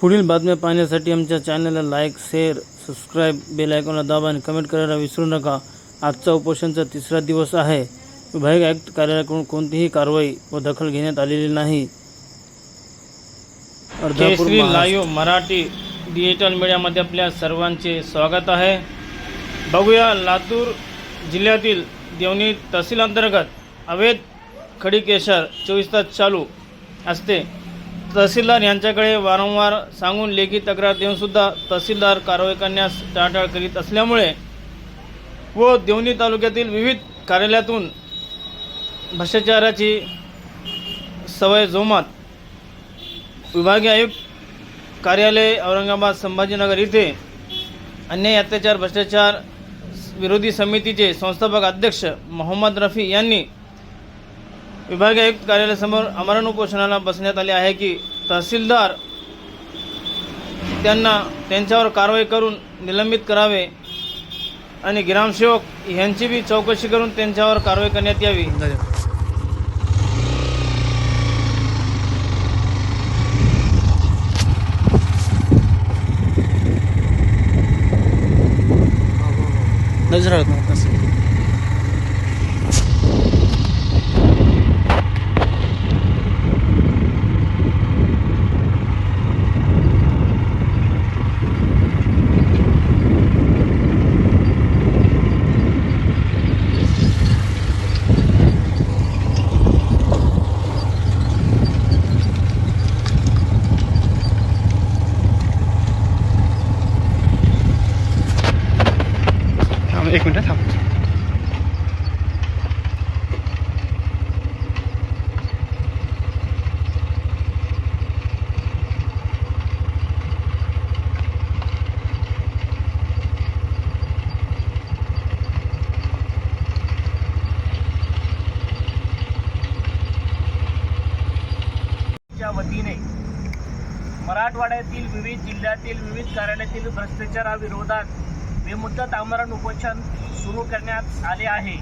पुढील बातम्या पाहण्यासाठी आमच्या चॅनलला लाईक शेअर सबस्क्राईब बेल आयकॉनला दाबा आणि कमेंट करायला विसरू नका. आजचा उपोषणचा तिसरा दिवस आहे. विभाग आयुक्त कार्यालयाकडून कोणतीही कारवाई व दखल घेण्यात आलेली नाही. केसरी. लाईव्ह मराठी डिजिटल मीडियामध्ये आपल्या सर्वांचे स्वागत आहे. बघूया लातूर जिल्ह्यातील देवणी तहसील अंतर्गत अवैध खडी केशर चोवीस तास चालू असते. तहसीलदार यांच्याकडे वारंवार सांगून लेखी तक्रार देऊनसुद्धा तहसीलदार कारवाई करण्यास टाळाटाळ करीत असल्यामुळे व देवणी तालुक्यातील विविध कार्यालयातून भ्रष्टाचाराची सवय जोमात विभागीय आयुक्त कार्यालय औरंगाबाद संभाजीनगर येथे अन्याय अत्याचार भ्रष्टाचार विरोधी समितीचे संस्थापक अध्यक्ष मोहम्मद रफी यांनी विभागीय आयुक्त कार्यालयासमोर आमरण उपोषणाला बसण्यात आले आहे की तहसीलदार त्यांना त्यांच्यावर कारवाई करून निलंबित करावे आणि ग्रामसेवक यांची बी चौकशी करून त्यांच्यावर कारवाई करण्यात यावी. नजर एक मिनिट थांब. वतीने मराठवाड्यातील विविध जिल्ह्यातील विविध कार्यालयातील भ्रष्टाचाराविरोधात बेमुद्दत आमरण उपोषण सुरू करण्यात आले आहे.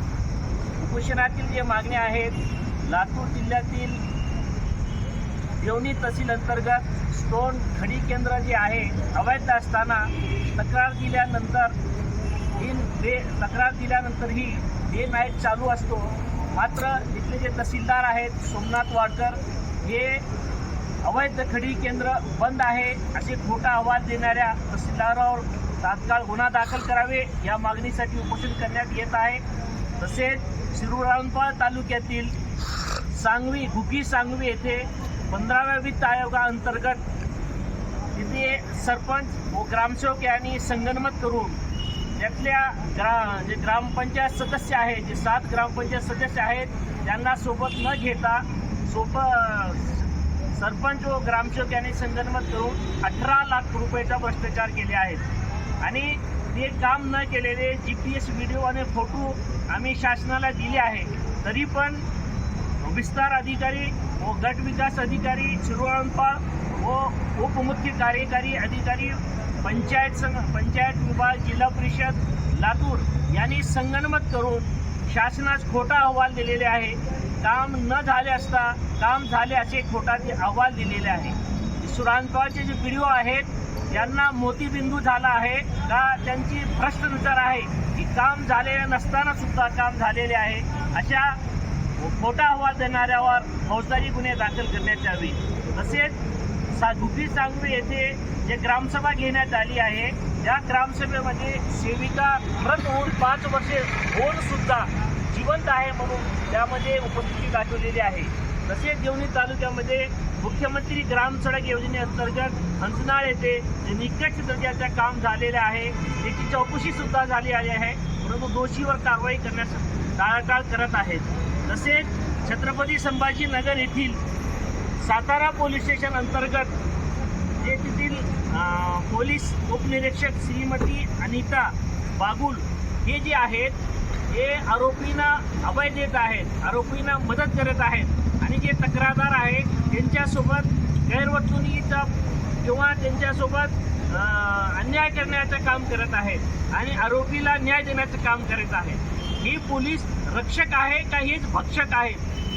उपोषणातील जे मागण्या आहेत लातूर जिल्ह्यातील देवणी तहसील अंतर्गत स्टोन खडी केंद्र जे आहे अवैध असताना तक्रार दिल्यानंतर इन डे तक्रार दिल्यानंतरही डे नाईट चालू असतो. मात्र इथले जे तहसीलदार आहेत सोमनाथ वाडकर हे अवैध खडी केंद्र बंद आहे असे खोटा अहवाल देणाऱ्या तहसीलदारावर तात्काळ गुन्हा दाखल करावे या मागणीसाठी उपोषण करण्यात येत आहे. तसेच शिरूरामपाळ तालुक्यातील सांगवी घुकी सांगवी येथे पंधराव्या वित्त आयोगाअंतर्गत तिथे सरपंच व ग्रामसेवक यांनी संगनमत करून त्यातल्या ग्रा जे ग्रामपंचायत सदस्य आहेत जे सात ग्रामपंचायत सदस्य आहेत त्यांना सोबत न घेता सोप सरपंच व ग्रामसेवक यांनी संगनमत करून अठरा लाख रुपयाचा भ्रष्टाचार केले आहेत. आणि ते काम न केलेले जी पी एस व्हिडिओ आणि फोटो आम्ही शासनाला दिले आहे. तरी पण विस्तार अधिकारी व गट विकास अधिकारी शिरोळंपाळ व उपमुख्य कार्यकारी अधिकारी पंचायत संघ पंचायत विभाग जिल्हा परिषद लातूर यांनी संगनमत करून शासनास खोटा अहवाल दिलेले आहे. काम न झाले असता काम झाले असे खोटा ते अहवाल दिलेले आहे. सुरांपाचे जे व्हिडिओ आहेत ज्यांना मोतीबिंदू झाला आहे. का त्यांची भ्रष्ट विचार आहे की काम झालेले नसताना सुद्धा काम झालेले आहे. अशा खोटा अहवाल देणाऱ्यावर फौजदारी गुन्हे दाखल करण्यात यावे. तसेच सा गुपी सांगवी येथे जे ग्रामसभा घेण्यात आली आहे या ग्रामसभेमध्ये सेविका मृत होऊन पाच वर्षे होऊन सुद्धा जिवंत आहे म्हणून त्यामध्ये उपस्थिती दाखवलेली आहे. तसेच देवणी तालुक्यामध्ये मुख्यमंत्री ग्राम सडक योजनेअंतर्गत हंसनाळ येथे जे निकष दर्जाचे काम झालेले आहे त्याची चौकशी सुद्धा झाली आली आहे. परंतु दोषीवर कारवाई करण्यास टाळाटाळ करत आहेत. तसेच छत्रपती संभाजीनगर येथील सातारा पोलीस स्टेशन अंतर्गत जे तेथील पोलीस उपनिरीक्षक श्रीमती अनिता बागुल हे जे आहेत हे आरोपींना अभय देत आहेत. आरोपींना मदत करत आहेत. आणि जे तक्रारदार आहेत त्यांच्यासोबत गैरवर्तणुकीचा किंवा त्यांच्यासोबत अन्याय करण्याचं काम करत आहेत आणि आरोपीला न्याय देण्याचं काम करत आहेत. ही पोलीस रक्षक आहे का हेच भक्षक आहे?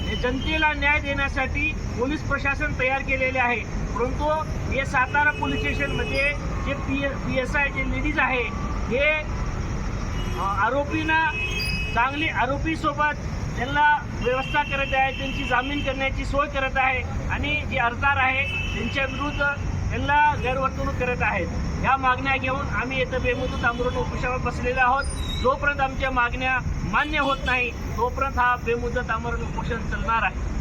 हे जनतेला न्याय देण्यासाठी पोलीस प्रशासन तयार केलेले आहे. परंतु हे सातारा पोलीस स्टेशनमध्ये जे पी पी एस आय जे लेडीज आहे हे अ, आरोपींना चांगली आरोपीसोबत त्यांना व्यवस्था करत आहे त्यांची जामीन करण्याची सोय करत आहे आणि जे अर्जदार आहे त्यांच्या विरुद्ध त्यांना गैरवर्तणूक करत आहेत. ह्या मागण्या घेऊन आम्ही येथे बेमुदत आंदोलन उपोषणावर बसलेलो आहोत. जोपर्यंत आमच्या मागण्या मान्य होत नाही तोपर्यंत हा बेमुदत आमरण उपोषण चालणार आहे.